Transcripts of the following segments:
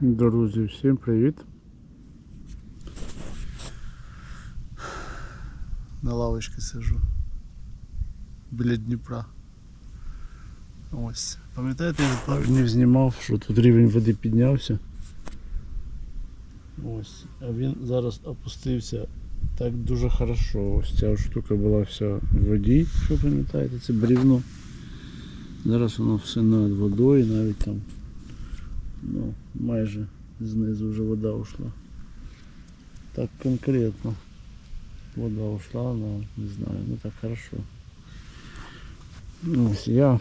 Друзі, всім привіт. На лавочці сижу. Біля Дніпра. Ось. Пам'ятаєте, я пару знімав, що тут рівень води піднявся. Ось. А він зараз опустився так дуже хорошо. Ось ця штука була вся в воді, що пам'ятаєте, це брівно. Зараз воно все над водою, навіть там ну, майже знизу вже вода ушла. Так конкретно. Вода ушла, но не знаю, ну так хорошо. Ну, Ось я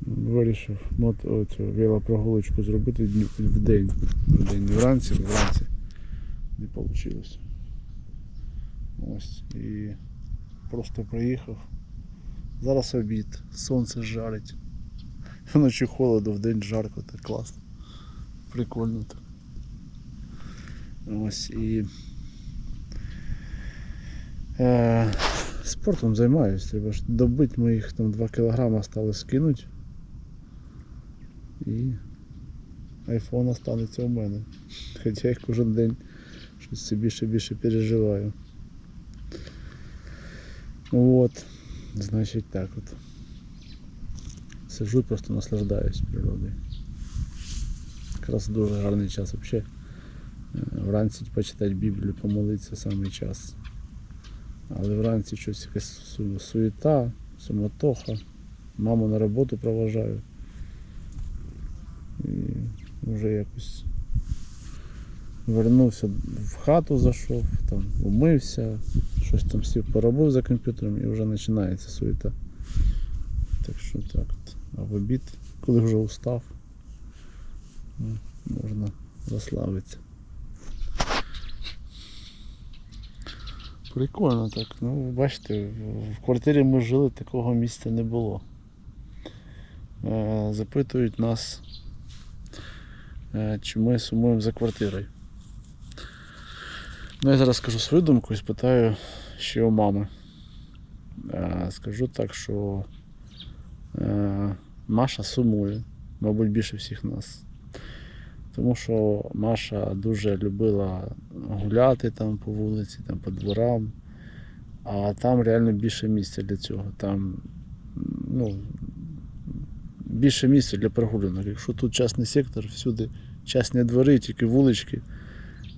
вирішив мот, оцю велопрогулочку зробити в день. В день, вранці, вранці не вийшло. Ось. І просто приїхав. Зараз обід, сонце жарить. Вночі холодно, вдень жарко, так класно. Прикольно так. Ось і. Е, спортом займаюся. Треба ж добити моїх там 2 кілограма стали скинуть. І айфон останеться у мене. Хоча я кожен день щось все більше більше переживаю. От. Значить так от. Сижу і просто наслаждаюсь природою. Якраз дуже гарний час взагалі. Вранці почитати Біблію, помолитися самий час. Але вранці щось якась суєта, суматоха. Маму на роботу проважаю. І вже якось вернувся в хату зайшов, там умився, щось там сів поробив за комп'ютером і вже починається суєта. Так що так от. А в обід, коли вже устав, ну, можна розслабитися. Прикольно так. Ну, ви бачите, в- в квартирі ми жили, такого місця не було. Е, Запитують нас, е, чи ми сумуємо за квартирою. Ну, я зараз скажу свою думку і спитаю ще у мами. Е, Скажу так, що е, Маша сумує, мабуть, більше всіх нас. Тому що Маша дуже любила гуляти там по вулиці, там по дворам, а там реально більше місця для цього. Там ну, більше місця для прогулянок. Якщо тут частний сектор, всюди частні двори, тільки вулички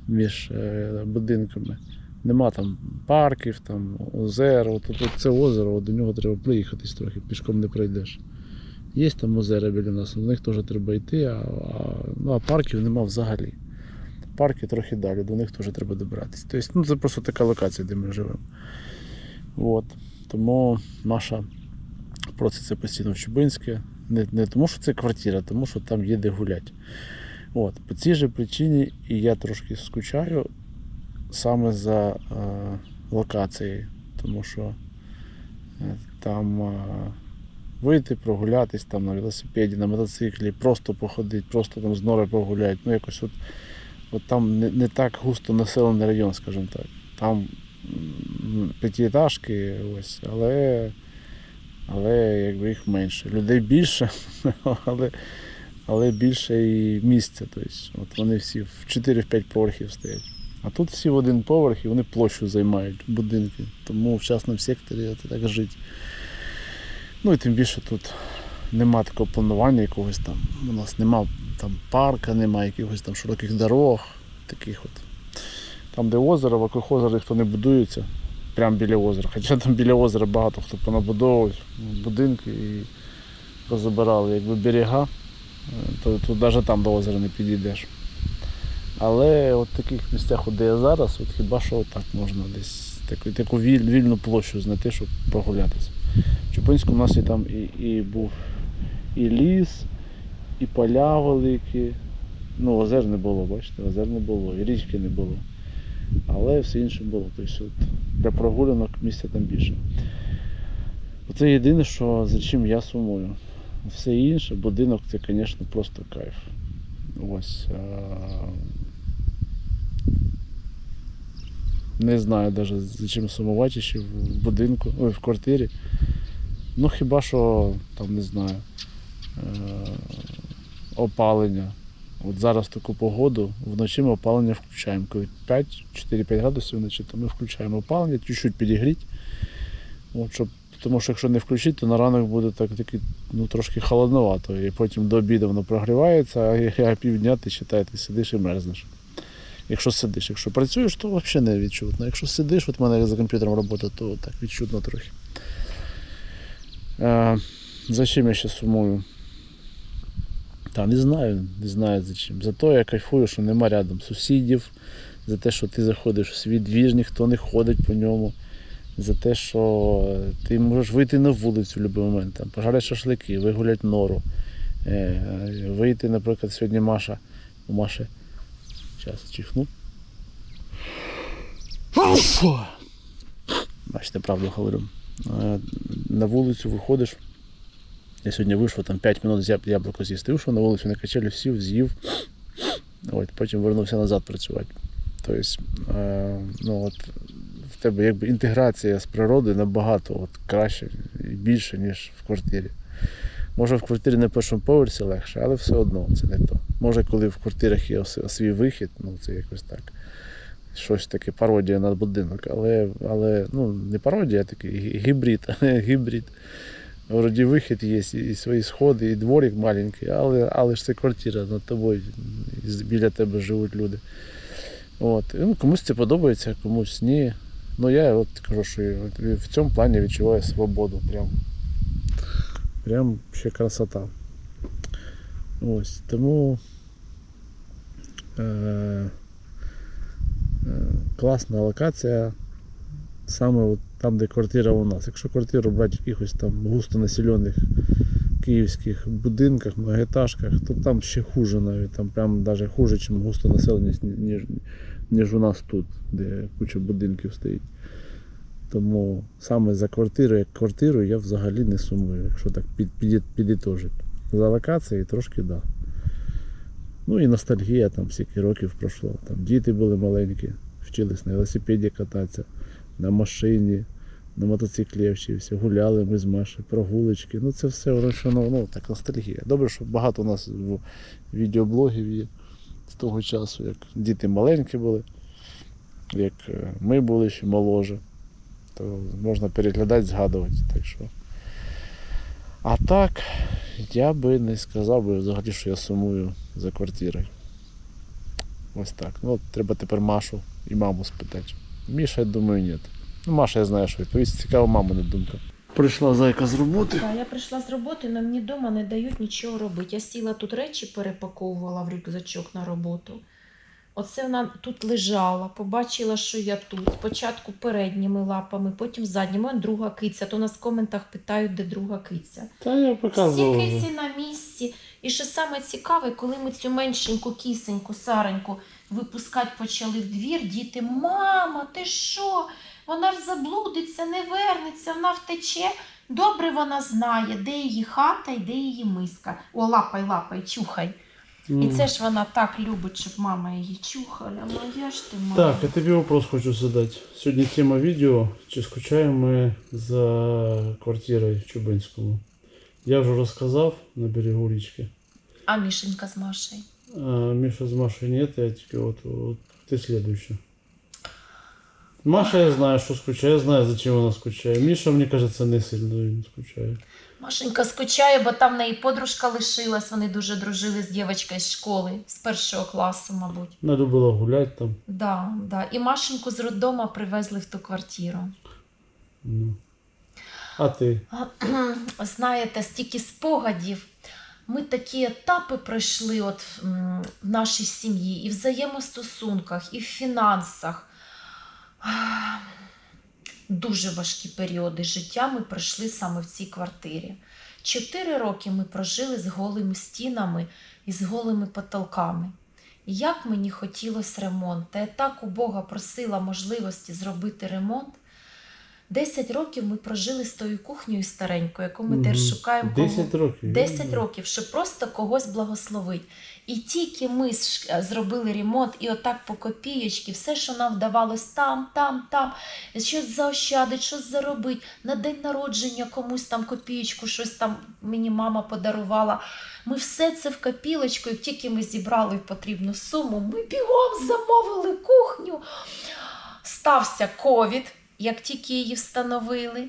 між е, будинками. Нема там парків, там озер, от, от, от це озеро, от до нього треба приїхатись трохи, пішком не пройдеш. Є там озера біля нас, до них теж треба йти, а, а, ну, а парків нема взагалі. Парки трохи далі, до них теж треба добиратись. Тобто, ну, це просто така локація, де ми живемо. От. Тому Маша проситься постійно в Чубинське. Не, не тому, що це квартира, а тому що там є де гуляти. От. По цій же причині і я трошки скучаю саме за е, локацією, тому що е, там е, вийти, прогулятись там на велосипеді, на мотоциклі, просто походити, просто там з нори погуляти. Ну, якось от, от там не, не так густо населений район, скажімо так. Там п'ятиэтажки, ось, але, але якби їх менше. Людей більше, але, але більше і місця. Тобто, от вони всі в 4-5 поверхів стоять. А тут всі в один поверх і вони площу займають будинки. Тому в частному секторі це так жити. Ну і тим більше тут нема такого планування якогось там. У нас нема там парка, нема якихось там широких дорог, таких от. Там, де озеро, вокруг озера ніхто не будується, прямо біля озера. Хоча там біля озера багато хто понабудовував будинки і позабирали якби берега, то тут навіть там до озера не підійдеш. Але от в таких місцях, де я зараз, от хіба що так можна десь таку, таку віль- вільну площу знайти, щоб прогулятися. В Чупинську у нас і там і, і був і ліс, і поля великі. Ну, озер не було, бачите, озер не було, і річки не було. Але все інше було. Тобто от, для прогулянок місця там більше. Це єдине, що за чим я сумую. Все інше, будинок це, звісно, просто кайф. Ось. а, Не знаю навіть за чим сумувати ще в будинку, ой, в квартирі. Ну хіба що там не знаю. Е- опалення. От зараз таку погоду вночі ми опалення включаємо. Коли 5, 4-5 градусів вночі, то ми включаємо опалення, чуть-чуть підігріть. Щоб, тому що якщо не включити, то на ранок буде так, таки, ну, трошки холодновато. І потім до обіду воно прогрівається, а, а півдня ти читай, ти сидиш і мерзнеш. Якщо сидиш, якщо працюєш, то взагалі не відчутно. Якщо сидиш, от в мене за комп'ютером робота, то так відчутно трохи. Е, за чим я ще сумую? Та не знаю, не знаю за чим. За те я кайфую, що нема рядом сусідів, за те, що ти заходиш в свій двір, ніхто не ходить по ньому, за те, що ти можеш вийти на вулицю в будь-який момент, там, пожарити шашлики, вигуляти нору. Е, вийти, наприклад, сьогодні Маша. У Маші. Зараз чихну. Бачите, правду говорю. Е, На вулицю виходиш. Я сьогодні вийшов там 5 минут з яблуко з'їсти. Вийшов на вулицю на качелю, сів, з'їв. От, потім вернувся назад працювати. Тобто, е, ну, от, тебе якби інтеграція з природою набагато от, краще і більше, ніж в квартирі. Може, в квартирі на першому поверсі легше, але все одно це не то. Може, коли в квартирах є свій вихід, ну це якось так. Щось таке пародія на будинок, але, але ну, не пародія, а такий гібрид, гібрид. Вроді вихід є, і свої сходи, і дворик маленький, але, але ж це квартира над тобою, біля тебе живуть люди. От. Ну, комусь це подобається, комусь ні. Ну я от кажу, що в цьому плані відчуваю свободу. Прям, прям ще красота. Ось. Тому е, е, класна локація саме от там, де квартира у нас. Якщо квартиру брати в якихось там густонаселених київських будинках, многоетажках, то там ще хуже навіть, там прям навіть хуже, ніж густонаселеність, ніж, у нас тут, де куча будинків стоїть. Тому саме за квартиру, як квартиру, я взагалі не сумую, якщо так під, під, підітожити. За локацією трошки так. Да. Ну і ностальгія, там скільки років пройшло. Там діти були маленькі, вчились на велосипеді кататися, на машині, на мотоциклі вчився, гуляли ми з Машею, прогулочки. Ну це все воно ну, ну, так ностальгія. Добре, що багато у нас в- відеоблогів є з того часу, як діти маленькі були, як е, ми були ще моложе. То можна переглядати, згадувати. Так що. А так, я би не сказав би взагалі, що я сумую за квартирою. Ось так. Ну, от треба тепер Машу і маму спитати. Міша, я думаю, ні. Ну, Маша, я знаю, що відповість. Цікава мамина думка. Прийшла зайка з роботи. Так, я прийшла з роботи, але мені вдома не дають нічого робити. Я сіла тут речі перепаковувала в рюкзачок на роботу. Оце вона тут лежала, побачила, що я тут. Спочатку передніми лапами, потім задніми. Он друга киця. То нас в коментах питають, де друга киця. Та я Всі киці на місці. І що саме цікаве, коли ми цю меншеньку кисеньку, сареньку випускати почали в двір, діти, мама, ти що? Вона ж заблудиться, не вернеться, вона втече. Добре вона знає, де її хата і де її миска. О, лапай, лапай, чухай. І це ж вона так любить, щоб мама її чухала. Моя ж ти мама. Так, я тобі вопрос хочу задати. Сьогодні тема відео. Чи скучаємо ми за квартирою в Чубинському? Я вже розказав на берегу річки. А Мішенька з Машею? А Миша с Машей нет, я тільки от, от ти следующая. Маша, я знаю, що скучає, я знаю, зачем вона скучає. Міша, мені кажеться, не сильно він скучає. Машенька скучає, бо там в неї подружка лишилась. Вони дуже дружили з дівчинкою з школи, з першого класу, мабуть. Вона любила гуляти там. Да, да. І Машеньку з роддома привезли в ту квартиру. Ну. А ти? Знаєте, стільки спогадів. Ми такі етапи пройшли от в нашій сім'ї, і в взаємостосунках, і в фінансах. Дуже важкі періоди життя ми пройшли саме в цій квартирі. Чотири роки ми прожили з голими стінами і з голими потолками. І Як мені хотілося ремонт, та я так у Бога просила можливості зробити ремонт. 10 років ми прожили з тою кухнею старенькою, яку ми теж шукаємо. кого- 10 років. 10 років, щоб просто когось благословити. І тільки ми ж- зробили ремонт, і отак по копієчки, все, що нам вдавалось там, там, там, щось заощадить, щось заробити, на день народження комусь там копієчку, щось там мені мама подарувала. Ми все це в копілочку, і тільки ми зібрали потрібну суму, ми бігом замовили кухню. Стався ковід, як тільки її встановили.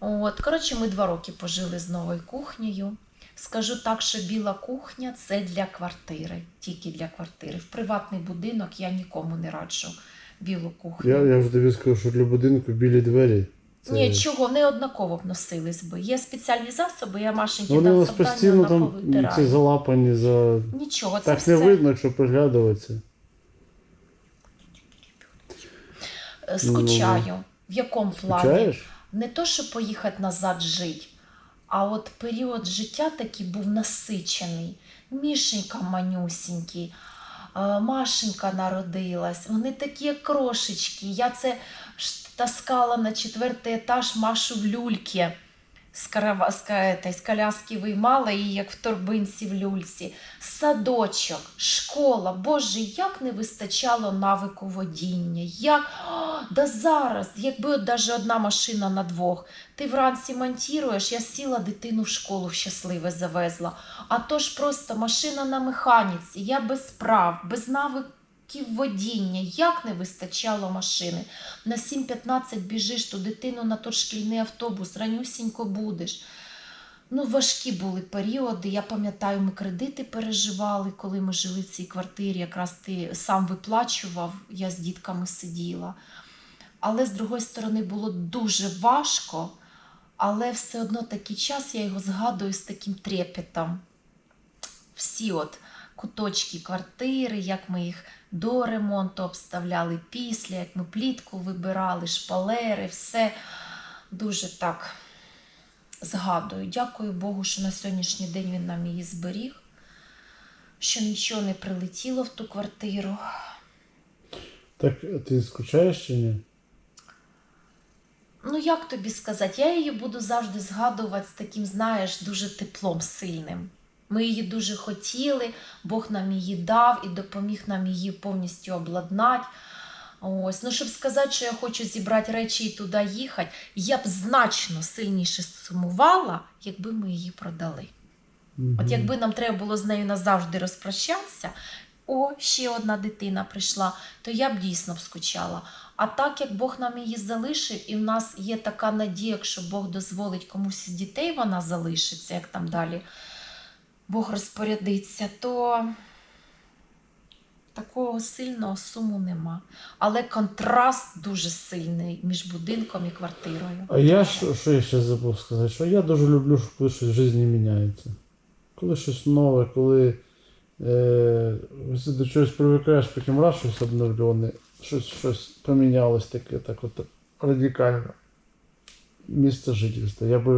От, коротше, ми два роки пожили з новою кухнею. Скажу так, що біла кухня це для квартири, тільки для квартири. В приватний будинок я нікому не раджу білу кухню. Я, я вже тобі скажу, що для будинку білі двері. Це... Ні, чого, не однаково б носились би. Є спеціальні засоби, я Машеньки Ну, Вони у нас постійно там ці залапані за. Нічого, це Так все не видно, якщо приглядуватися. е, скучаю. В якому плані? Скучаєш? не то, щоб поїхати назад жити, а от період життя такий був насичений. Мішенька манюсінький, е, Машенька народилась. Вони такі крошечки. Я це таскала на четвертий етаж Машу в люльки. З, карава, з, з коляски виймала її, як в торбинці в люльці. Садочок, школа. Боже, як не вистачало навику водіння. Як... О, да зараз, якби от даже одна машина на двох. Ти вранці монтіруєш, я сіла дитину в школу щасливе завезла. А то ж просто машина на механіці, я без прав, без навиків водіння. Як не вистачало машини? На 7.15 біжиш ту дитину на той шкільний автобус, ранюсінько будеш. Ну, важкі були періоди. Я пам'ятаю, ми кредити переживали, коли ми жили в цій квартирі. Якраз ти сам виплачував, я з дітками сиділа. Але з другої сторони було дуже важко, але все одно такий час я його згадую з таким трепетом. Всі от куточки квартири, як ми їх до ремонту обставляли, після, як ми плітку вибирали, шпалери, все дуже так згадую. Дякую Богу, що на сьогоднішній день він нам її зберіг, що нічого не прилетіло в ту квартиру. Так ти скучаєш чи ні? Ну, як тобі сказати, я її буду завжди згадувати з таким, знаєш, дуже теплом сильним. Ми її дуже хотіли, Бог нам її дав і допоміг нам її повністю обладнати. Ось, ну щоб сказати, що я хочу зібрати речі і туди їхати, я б значно сильніше сумувала, якби ми її продали. От якби нам треба було з нею назавжди розпрощатися, о, ще одна дитина прийшла, то я б дійсно б скучала. А так як Бог нам її залишив, і в нас є така надія, якщо Бог дозволить комусь із дітей вона залишиться, як там далі Бог розпорядиться, то такого сильного суму нема. Але контраст дуже сильний між будинком і квартирою. А я що, що я ще забув сказати? Що я дуже люблю, що коли щось в житті міняється. Коли щось нове, коли е, до чогось привикаєш, потім раз щось обновлене, щось, щось помінялось таке, так от радикально. Місце жительства. Я би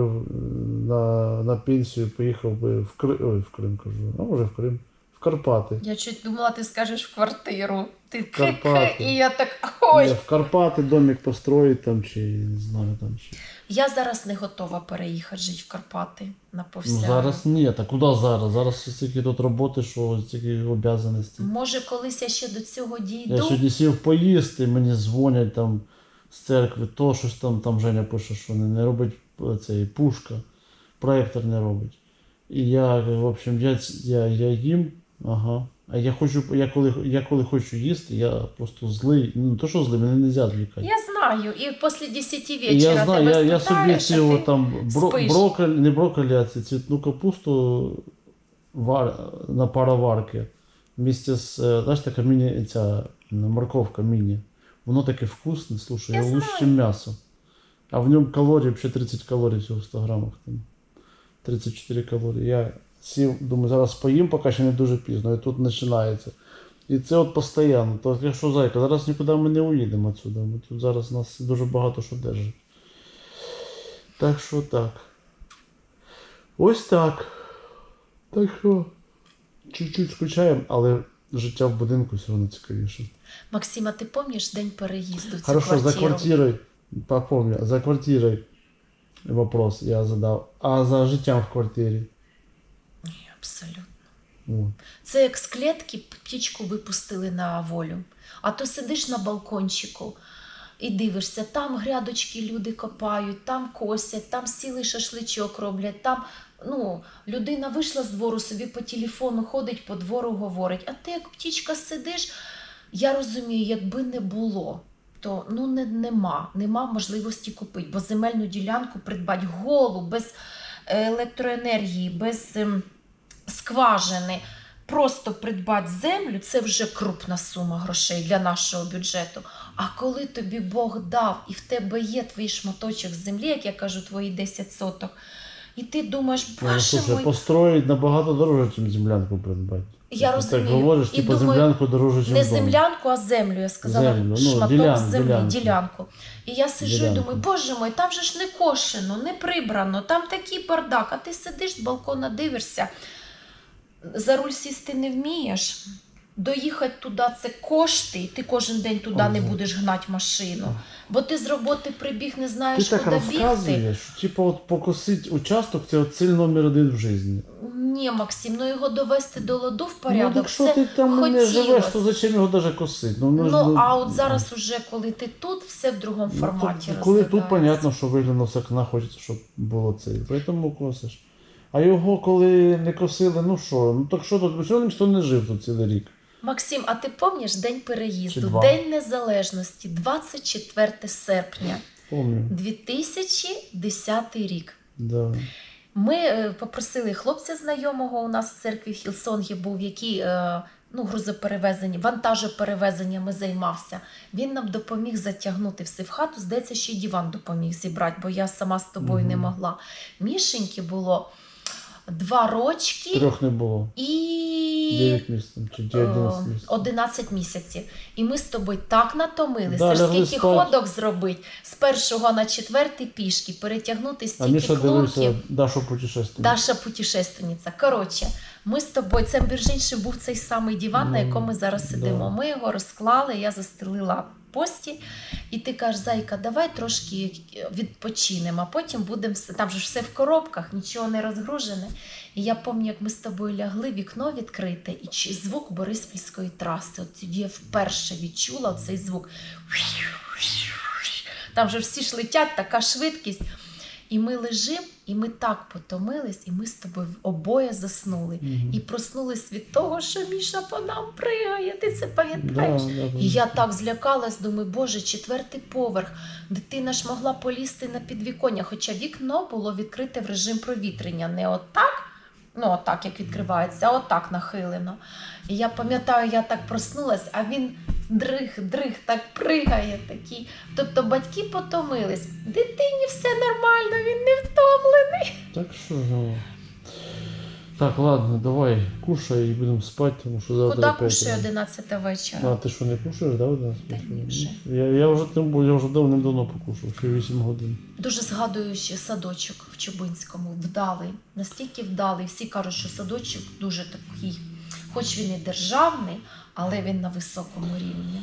на, на пенсію поїхав би в Крим, ой, в Крим кажу, а може в Крим, в Карпати. Я чуть думала, ти скажеш в квартиру. Ти Карпати. і я так ой. Ні, в Карпати домик построїть там, чи не знаю там чи. Я зараз не готова переїхати жити в Карпати на Ну, зараз ні, а куди зараз? Зараз стільки тут роботи, що стільки обов'язаностей. Може, колись я ще до цього дійду. Я сьогодні сів поїсти, мені дзвонять там з церкви, то щось там, там Женя пише, що не, не робить е, цей пушка, проєктор не робить. І я, в общем, я, я, я їм, ага. А я хочу, я коли, я коли хочу їсти, я просто злий. Ну, то що злий, мене не можна звлікати. Я знаю, і після 10 І вечора я знаю, тебе я, я собі спитаєш, ці а о, ти там бро, спиш. брокколі, не брокколі, а ці цвітну капусту вар, на пароварки. Вместе з, е, знаєш, така міні, ця морковка міні. Воно таке вкусне, слушай, Я я лучше, ніж м'ясо. А в ньому калорій, взагалі 30 калорій всього в 100 грамах. Там. 34 калорії. Я сів, думаю, зараз поїм, поки ще не дуже пізно, і тут починається. І це от постійно. То якщо зайка, зараз нікуди ми не уїдемо отсюди. Ми тут зараз нас дуже багато що держить. Так що так. Ось так. Так що. Чуть-чуть скучаємо, але життя в будинку все одно цікавіше. Максима, ти пам'ятаєш день переїзду в цю Хорошо, квартиру? за квартирою. Попомню, за квартирой вопрос я задав. А за життям в квартирі? Ні, абсолютно. О. Це як з клітки птічку випустили на волю. А то сидиш на балкончику і дивишся, там грядочки люди копають, там косять, там сілий шашличок роблять, там ну, людина вийшла з двору, собі по телефону ходить, по двору говорить. А ти як птічка сидиш, я розумію, якби не було. То ну не, нема, нема можливості купити, бо земельну ділянку придбати голу, без е, електроенергії, без ем, скважини, просто придбати землю це вже крупна сума грошей для нашого бюджету. А коли тобі Бог дав і в тебе є твій шматочок землі, як я кажу, твої 10 соток, і ти думаєш, боже слушай, мой, построить набагато дороже, ніж землянку придбати. я Ти розумію. Так говориш, і типу думаю, землянку дороже, ніж не дом. землянку, а землю. Я сказала, Землю, ну, шматок ділянку, землі, ділянку. ділянку. І я сиджу і думаю, боже мой, там же ж не кошено, не прибрано, там такий бардак, а ти сидиш з балкона, дивишся, за руль сісти не вмієш. Доїхати туди це кошти, ти кожен день туди не будеш гнати машину. Бо ти з роботи прибіг, не Ти знаєш, так куди бігти. розказуєш, що типу от покосить участок це от ціль номер один в житті. Ні, Максим, ну його довести до ладу в Ну порядок. так що це ти там не живеш, то зачем його навіть косити? Ну, ми ж, Ну, а от зараз уже, коли ти тут, все в другому ну, форматі то- Коли тут розглядається. понятно, що виглянуло з окна, хочеться, щоб було це. Тому косиш. А його коли не косили, ну що, ну так що тут, все ніхто не жив тут цілий рік. Максим, а ти пам'ятаєш день переїзду. День Незалежності, 24 серпня, Помню. 2010 рік. Да. Ми е, попросили хлопця знайомого у нас в церкві Хілсонгі був, який е, ну, грузоперевезення, вантажоперевезеннями займався. Він нам допоміг затягнути все в хату. Здається, ще й диван допоміг зібрати, бо я сама з тобою не могла. Мішеньки було два рочки Трьох не було. і 9 місяців чи 11 Е, місяців. 11 місяців. І ми з тобою так натомилися, Да, лягли скільки спать. ходок зробити з першого на четвертий пішки, перетягнути А стільки Міша дивився Дашу путешествие. Даша путешественниця. Коротше, ми з тобою, це між іншим був цей самий диван, на Ну, якому ми зараз сидимо. да. Ми його розклали, я застелила пості, і ти кажеш, зайка, давай трошки відпочинемо, а потім будемо там же все в коробках, нічого не розгружене. І я пам'ятаю, як ми з тобою лягли, вікно відкрите, і звук Бориспільської траси. От тоді я вперше відчула цей звук. Там же всі ж летять, така швидкість. І ми лежимо, і ми так потомились, і ми з тобою обоє заснули. Мгм. І проснулись від того, що Міша по нам пригає. Ти це пам'ятаєш? да, да. І я так злякалась, думаю, боже, четвертий поверх. Дитина ж могла полізти на підвіконня, хоча вікно було відкрите в режим провітрення. Не отак, ну отак, як відкривається, а отак нахилено. І я пам'ятаю, я так проснулась, а він дрих, дрих, так пригає такий. Тобто батьки потомились. Дитині все втомлений. Так що ну. Так, ладно, давай, кушай і будемо спати, тому що завтра Куди опять кушає 11 вечора? А ти що не кушаєш, да, у нас? Та ні, вже. Я, я вже тим бо- я вже давним-давно покушав, ще 8 годин. Дуже згадую ще садочок в Чубинському, вдалий, настільки вдалий. Всі кажуть, що садочок дуже такий, хоч він і державний, але він на високому рівні.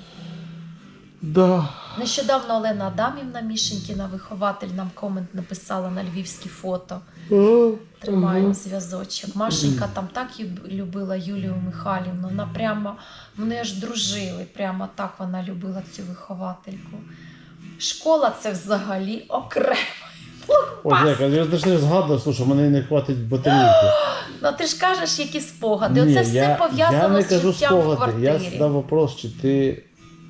Да. Нещодавно Олена Адамівна Мішенькіна, вихователь, нам комент написала на львівські фото. Тримаємо ага. зв'язочок. Машенька там так любила Юлію Михайлівну. Вона прямо вони аж дружили. Прямо так вона любила цю виховательку. Школа це взагалі окремо. Я ж не згадував, слушай, мене не хватить батарейки. Ну ти ж кажеш, які спогади. Ні, Оце все я, пов'язано я не з життям в спогади, я задав вопрос, чи ти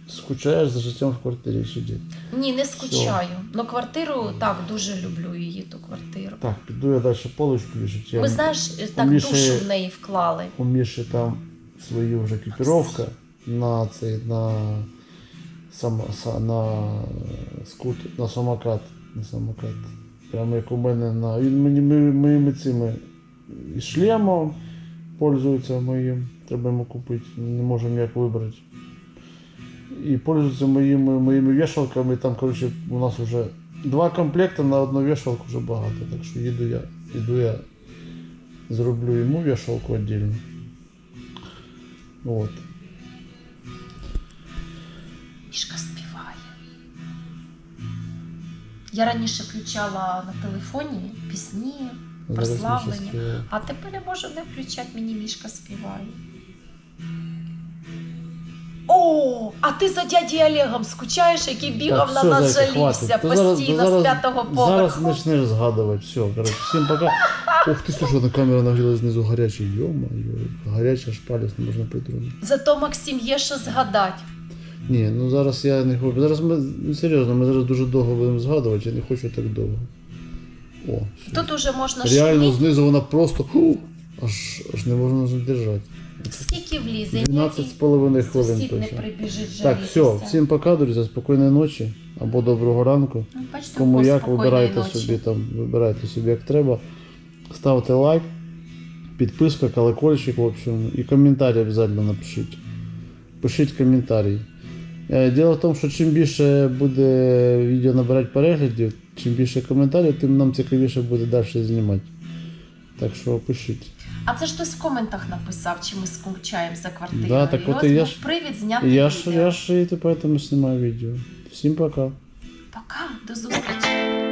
скучаєш за життям в квартирі чи ні. Ні, не скучаю. Ну квартиру так дуже люблю її, ту квартиру. Так, піду я далі полочку вішати. Ми знаєш, так Міші- душу в неї вклали. У Міші там свої вже екіпіровка на цей на сам, са- на скут, на самокат. На самокат. Прямо як у мене на. Він мені ми- моїми цими і шлемом пользується моїм. Треба йому купити. Не можемо ніяк вибрати. І пользується моїми, моїми вішалками. Там, коротше, у нас вже два комплекти на одну вішалку вже багато. Так що їду я, іду я зроблю йому вішалку віддільно. От. Мішка співає. Я раніше включала на телефоні пісні, прославлення. а тепер я можу не включати, мені мішка співає. О, а ти за дяді Олегом скучаєш, який бігав Так, на нас жалівся постійно зараз- з п'ятого Зараз почнеш згадувати. Все, коротше, всім пока. Ух ти, слушай, на камера нагрілась знизу гарячий. Йо-моє, гаряча аж палець не можна притронути. Зато Максим є що згадати. Ні, ну зараз я не хочу. Зараз ми ну, серйозно, ми зараз дуже довго будемо згадувати, я не хочу так довго. О, все. Тут уже можна Реально шуміти. знизу вона просто аж, аж не можна задержати. Скільки влізе? 12 з половиною хвилин Сусід не точно. прибіжить Так, жалітися. все, всім пока, друзі, спокійної ночі або доброго ранку. Ну, бачите, Кому як, вибирайте собі там, вибирайте собі як треба. Ставте лайк, підписка, колокольчик, в общем, і коментарі обов'язково напишіть. Пишіть коментарі. Е, Діло в тому, що чим більше буде відео набирати переглядів, чим більше коментарів, тим нам цікавіше буде далі знімати. Так що пишіть. А це ж хтось в коментах написав, чи ми скучаємо за квартирою. Да, так і от ось я був ж- привід зняти Я ж, відео. я ж і поэтому знімаю відео. Всім пока. Пока, до зустрічі.